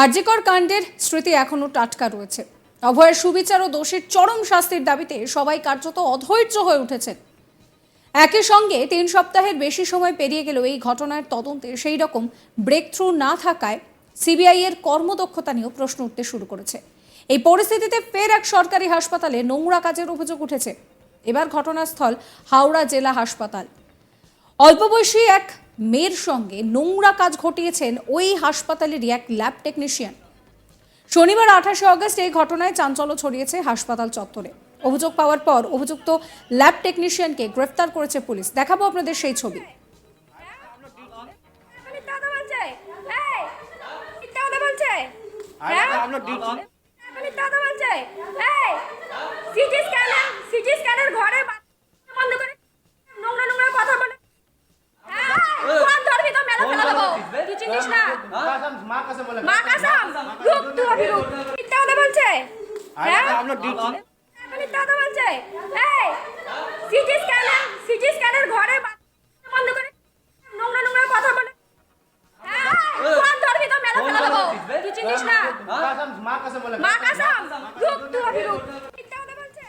আরজিকর কাণ্ডের স্মৃতি এখনও টাটকা রয়েছে। অভয়ের সুবিচার ও দোষীর চরম শাস্তির দাবিতে সবাই কার্যত অধৈর্য হয়ে উঠেছেন। একই সঙ্গে তিন সপ্তাহের বেশি সময় পেরিয়ে গেলেও এই ঘটনার তদন্তে সেই রকম ব্রেক থ্রু না থাকায় সিবিআই এর কর্মদক্ষতা নিয়েও প্রশ্ন উঠতে শুরু করেছে। এই পরিস্থিতিতে ফের এক সরকারি হাসপাতালে নোংরা কাজের অভিযোগ উঠেছে। এবার ঘটনাস্থল হাওড়া জেলা হাসপাতাল। অল্প বয়সী এক মেয়ের সঙ্গে নোংরা কাজ ঘটিয়েছেন ওই হাসপাতালেরই এক ল্যাব টেকনিশিয়ান। শনিবার আঠাশে অগস্ট এই ঘটনায় চাঞ্চল্য ছড়িয়েছে হাসপাতাল চত্বরে। অভিযোগ পাওয়ার পর অভিযুক্ত ল্যাব টেকনিশিয়ানকে গ্রেফতার করেছে পুলিশ। দেখাবো আপনাদের সেই ছবি। মিথ্যা কথা বলছে এই মিথ্যা কথা বলছে হ্যাঁ আপনার ডিউটি মিথ্যা কথা বলছে এই সিটি স্ক্যানার সিটি স্ক্যানার ঘরে বা- বন্ধ করে নোংরা নোংরা কথা বলে হ্যাঁ কোন ধরবি ফেলা দেবো। তুই চিনিস না? মা কাছে মা কাসাম রূপ তুই অভি রূপ। মিথ্যা কথা বলছে? হ্যাঁ? আপনার ডিউটি মিথ্যা কথা বলছে। এই সিটি স্ক্যানার সিটি স্ক্যানার ঘরে বন্ধ করে। নোংরা নোংরা কথা বলে। ধরবি তো মেলা ফেলা দেবো। তুই চিনিস না? মা কাছে মা কাসাম রূপ তুই অভি রূপ। মিথ্যা কথা বলছে?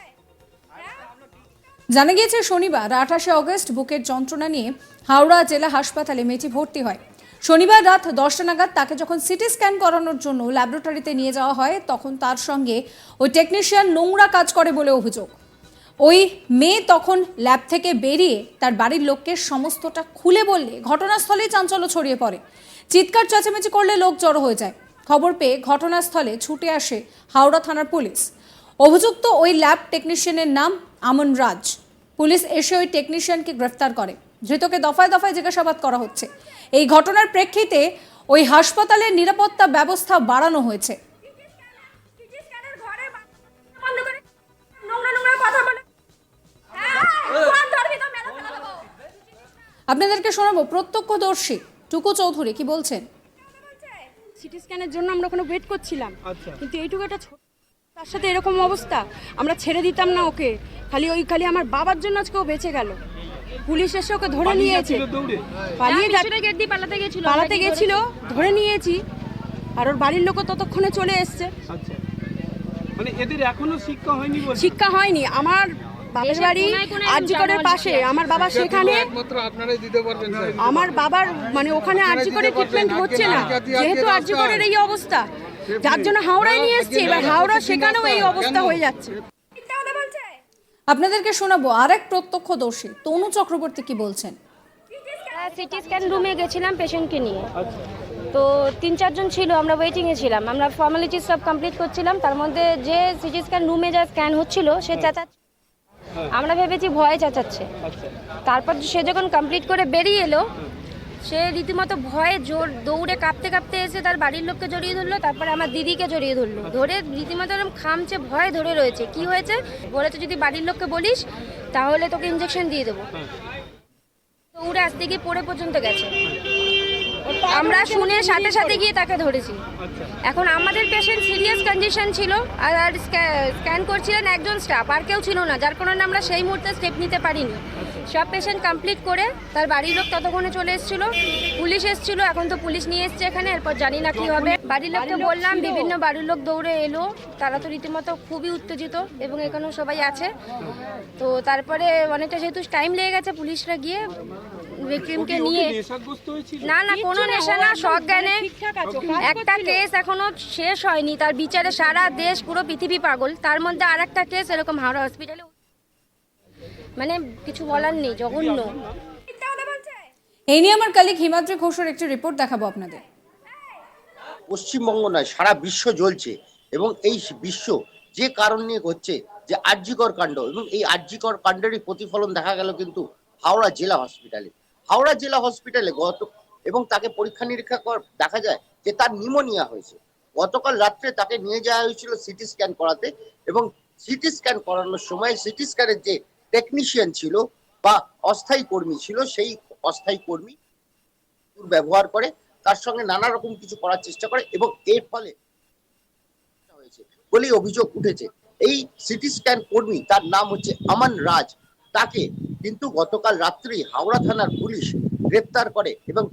জানা গিয়েছে শনিবার আঠাশে অগস্ট বুকের যন্ত্রণা নিয়ে হাওড়া জেলা হাসপাতালে মেয়েটি ভর্তি হয়। শনিবার রাত দশটা নাগাদ তাকে যখন সিটি স্ক্যান করানোর জন্য ল্যাবরেটরিতে নিয়ে যাওয়া হয়, তখন তার সঙ্গে ওই টেকনিশিয়ান নোংরা কাজ করে বলে অভিযোগ। ওই মেয়ে তখন ল্যাব থেকে বেরিয়ে তার বাড়ির লোককে সমস্তটা খুলে বললে ঘটনাস্থলেই চাঞ্চল্য ছড়িয়ে পড়ে। চিৎকার, চেঁচামেচি করলে লোক জড়ো হয়ে যায়। খবর পেয়ে ঘটনাস্থলে ছুটে আসে হাওড়া থানার পুলিশ। অভিযুক্ত ওই ল্যাব টেকনিশিয়ানের নাম আমন রাজ। পুলিশ এসে ওই টেকনিশিয়ানকে গ্রেফতার করে। ধৃতকে দফায় দফায় জিজ্ঞাসাবাদ করা হচ্ছে। এই ঘটনার প্রেক্ষিতে ওই হাসপাতালের নিরাপত্তা ব্যবস্থা বাড়ানো হয়েছে। হ্যাঁ কোন আপনাদেরকে শোনাবো প্রত্যক্ষদর্শী টুকু চৌধুরী কি বলছেন? সিটি স্ক্যানের জন্য আমরা ওখানে ওয়েট করছিলাম। আচ্ছা। কিন্তু এইটুকু একটা তার সাথে এরকম অবস্থা। আমরা ছেড়ে দিতাম না ওকে। খালি ওই খালি আমার বাবার জন্য আজকে ও বেঁচে গেল। পুলিশ এসে ওকে ধরে নিয়েছে। পালিয়ে যা- গেট দিয়ে পালাতে গেছিল পালাতে গেছিল ধরে নিয়েছি। আর ওর বাড়ির লোকও ততক্ষণে চলে এসছে। আচ্ছা। মানে এদের এখনও শিক্ষা হয়নি বলে? শিক্ষা হয়নি। আমার বাবার বাড়ি আরজিকরের পাশে আমার বাবা সেখানে। পারবেন স্যার। আমার বাবার মানে ওখানে আরজিকরের ট্রিটমেন্ট হচ্ছে না। যেহেতু আরজিকরের এই অবস্থা যার জন্য হাওড়ায় নিয়ে এসছে এবার হাওড়া সেখানেও এই অবস্থা হয়ে যাচ্ছে। আপনাদেরকে শোনাবো আরেক প্রত্যক্ষদর্শী তনু চক্রবর্তী কি বলছেন? সিটি স্ক্যান রুমে গেছিলাম পেশেন্টকে নিয়ে। তো তিন চারজন ছিল আমরা ওয়েটিংয়ে ছিলাম। আমরা ফর্মালিটিস সব কমপ্লিট করছিলাম তার মধ্যে যে সিটি স্ক্যান রুমে যা স্ক্যান হচ্ছিল সে চাচা আমরা ভেবেছি ভয় চেঁচাচ্ছে। তারপর সে যখন কমপ্লিট করে বেরিয়ে এলো সে রীতিমতো ভয়ে জোর দৌড়ে কাঁপতে কাঁপতে এসে তার বাড়ির লোককে জড়িয়ে ধরলো, তারপরে আমার দিদিকে জড়িয়ে ধরলো। ধরে রীতিমতো এরকম খামছে ভয়ে ধরে রয়েছে। কি হয়েছে? বলেছে যদি বাড়ির লোককে বলিস, তাহলে তোকে ইঞ্জেকশন দিয়ে দেবো। দৌড়ে আসতে গিয়ে পড়ে পর্যন্ত গেছে। আমরা শুনে সাথে সাথে গিয়ে তাকে ধরেছি। এখন আমাদের পেশেন্ট সিরিয়াস কন্ডিশন ছিল, আর স্ক্যান করছিলেন একজন স্টাফ আর কেউ ছিল না, যার কারণে আমরা সেই মুহূর্তে স্টেপ নিতে পারিনি। সব পেশেন্ট কমপ্লিট করে তার বাড়ির লোক ততক্ষণে চলে এসেছিল। পুলিশ এসেছিল এখন তো পুলিশ নিয়ে এসছে এখানে এরপর জানি না কি হবে। বাড়ির লোককে বললাম বিভিন্ন বাড়ির লোক দৌড়ে এলো তারা তো রীতিমতো খুবই উত্তেজিত এবং এখানেও সবাই আছে। তো তারপরে অনেকটা যেহেতু টাইম লেগে গেছে পুলিশরা গিয়ে ভিকটিমকে নিয়ে না না কোনো নেশা না সজ্ঞানে একটা কেস এখনও শেষ হয়নি তার বিচারে সারা দেশ পুরো পৃথিবী পাগল। তার মধ্যে আর একটা কেস এরকম হাওড়া হসপিটালে মানে কিছু বলার নেই জঘন্য। এই নিয়ে আমার কালিক হিমাদ্রি ঘোষের একটি রিপোর্ট দেখাবো আপনাদের। পশ্চিমবঙ্গ নয় সারা বিশ্ব জ্বলছে এবং এই বিশ্ব যে কারণ নিয়ে হচ্ছে যে আর্যিকর কাণ্ড এবং এই আর্যিকর কাণ্ডেরই প্রতিফলন দেখা গেল কিন্তু হাওড়া জেলা হসপিটালে হাওড়া জেলা হসপিটালে গত এবং তাকে পরীক্ষা নিরীক্ষা কর দেখা যায় যে তার নিমোনিয়া হয়েছে। গতকাল রাত্রে তাকে নিয়ে যাওয়া হয়েছিল সিটি স্ক্যান করাতে এবং সিটি স্ক্যান করানোর সময় সিটি স্ক্যানের যে টেকনিশিয়ান ছিল বা অস্থায়ী কর্মী ছিল, সেই অস্থায়ী কর্মী ব্যবহার করে, তার সঙ্গে নানা রকম কিছু করার চেষ্টা করে এবং এর ফলে হয়েছে বলেই অভিযোগ উঠেছে। এই সিটি স্ক্যান কর্মী, তার নাম হচ্ছে আমান রাজ, তাকে কিন্তু গতকাল রাত্রি হাওড়া থানার পুলিশ গ্রেপ্তার করে এবং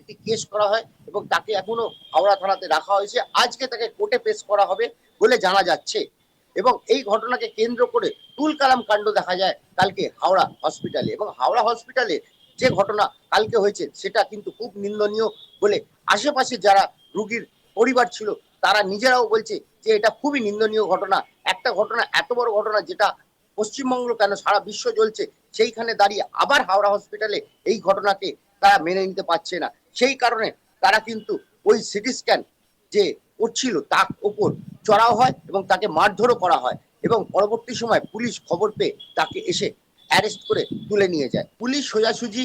এটি কেস করা হয় এবং তাকে এখনও হাওড়া থানাতে রাখা হয়েছে। আজকে তাকে কোর্টে পেশ করা হবে বলে জানা যাচ্ছে। এবং এই ঘটনাকে কেন্দ্র করে তুলকালাম কাণ্ড দেখা যায় কালকে হাওড়া হসপিটালে। এবং হাওড়া হসপিটালে যে ঘটনা কালকে হয়েছে, সেটা কিন্তু খুব নিন্দনীয় বলে আশেপাশে যারা রুগীর পরিবার ছিল, তারা নিজেরাও বলছে যে এটা খুবই নিন্দনীয় ঘটনা। একটা ঘটনা, এত বড় ঘটনা যেটা পশ্চিমবঙ্গ কেন সারা বিশ্ব জ্বলছে, সেইখানে দাঁড়িয়ে আবার হাওড়া হসপিটালে এই ঘটনাকে তারা মেনে নিতে পারছে না। সেই কারণে তারা কিন্তু ওই সিটি স্ক্যান যে করছিল, তার ওপর চড়াও হয় এবং তাকে মারধরও করা হয় এবং পরবর্তী সময় পুলিশ খবর পেয়ে তাকে এসে অ্যারেস্ট করে তুলে নিয়ে যায়। পুলিশ সোজাসুজি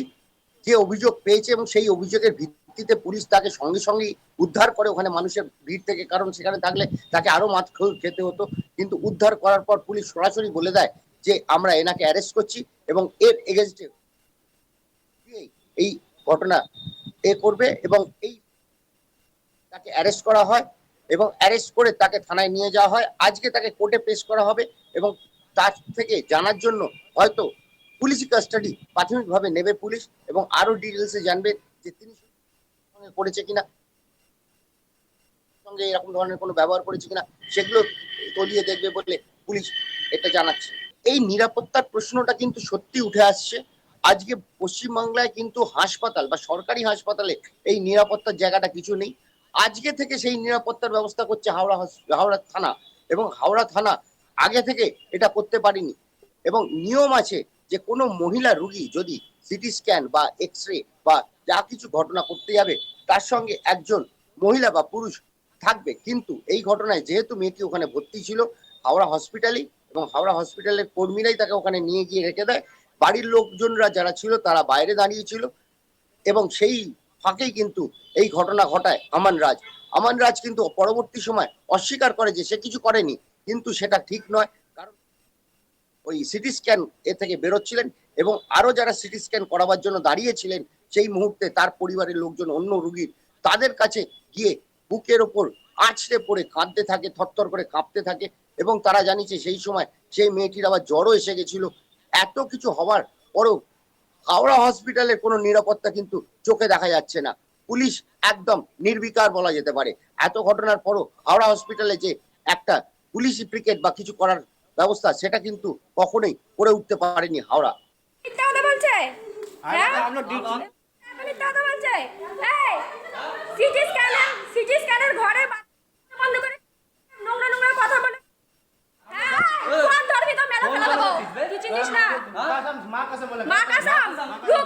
যে অভিযোগ পেয়েছে এবং সেই অভিযোগের ভিত্তিতে পুলিশ তাকে সঙ্গে সঙ্গেই উদ্ধার করে, ওখানে মানুষের ভিড় থেকে, কারণ সেখানে থাকলে তাকে আরও মাছ খেতে হতো। কিন্তু উদ্ধার করার পর পুলিশ সরাসরি বলে দেয় যে, আমরা এনাকে অ্যারেস্ট করছি এবং এর এগেনস্টে এই ঘটনা এ করবে এবং এই তাকে অ্যারেস্ট করা হয় এবং অ্যারেস্ট করে তাকে থানায় নিয়ে যাওয়া হয়। আজকে তাকে কোর্টে পেশ করা হবে এবং তার থেকে জানার জন্য হয়তো পুলিশি কাস্টাডি প্রাথমিকভাবে নেবে পুলিশ এবং আরও ডিটেলসে জানবে যে তিনি সঙ্গে করেছে কিনা, সঙ্গে এরকম ধরনের কোনো ব্যবহার করেছে কিনা, সেগুলো তলিয়ে দেখবে বলে পুলিশ এটা জানাচ্ছে। এই নিরাপত্তার প্রশ্নটা কিন্তু সত্যি উঠে আসছে। আজকে পশ্চিমবাংলায় কিন্তু হাসপাতাল বা সরকারি হাসপাতালে এই নিরাপত্তার জায়গাটা কিছু নেই। আজকে থেকে সেই নিরাপত্তার ব্যবস্থা করছে হাওড়া হাওড়া থানা এবং হাওড়া থানা আগে থেকে এটা করতে পারেনি। এবং নিয়ম আছে যে কোনো মহিলা রুগী যদি সিটি স্ক্যান বা এক্স রে বা যা কিছু ঘটনা করতে যাবে, তার সঙ্গে একজন মহিলা বা পুরুষ থাকবে। কিন্তু এই ঘটনায় যেহেতু মেয়েটি ওখানে ভর্তি ছিল, হাওড়া হসপিটালেই এবং হাওড়া হসপিটালের কর্মীরাই তাকে ওখানে নিয়ে গিয়ে রেখে দেয়। বাড়ির লোকজনরা যারা ছিল তারা বাইরে দাঁড়িয়েছিল এবং সেই ফাঁকেই কিন্তু এই ঘটনা ঘটায় আমান রাজ। আমান রাজ কিন্তু পরবর্তী সময় অস্বীকার করে যে সে কিছু করেনি, কিন্তু সেটা ঠিক নয়, কারণ ওই সিটি স্ক্যান এ থেকে বেরোচ্ছিলেন এবং আরও যারা সিটি স্ক্যান করাবার জন্য দাঁড়িয়েছিলেন, সেই মুহূর্তে তার পরিবারের লোকজন, অন্য রুগীর, তাদের কাছে গিয়ে বুকের ওপর আছড়ে পড়ে কাঁদতে থাকে, থরথর করে কাঁপতে থাকে এবং তারা জানিয়েছে সেই সময় সেই মেয়েটির আবার জ্বরও এসে গেছিল। এত কিছু হওয়ার পরও হাওড়া হসপিটালে কোনো নিরাপত্তা কিন্তু চোখে দেখা যাচ্ছে না। পুলিশ একদম নির্বিকার বলা যেতে পারে। এত ঘটনার পরও হাওড়া হসপিটালে যে একটা পুলিশি ক্রিকেট বা কিছু করার ব্যবস্থা সেটা কিন্তু কখনোই করে উঠতে পারেনি হাওড়া। কথা বলে। মা কাছে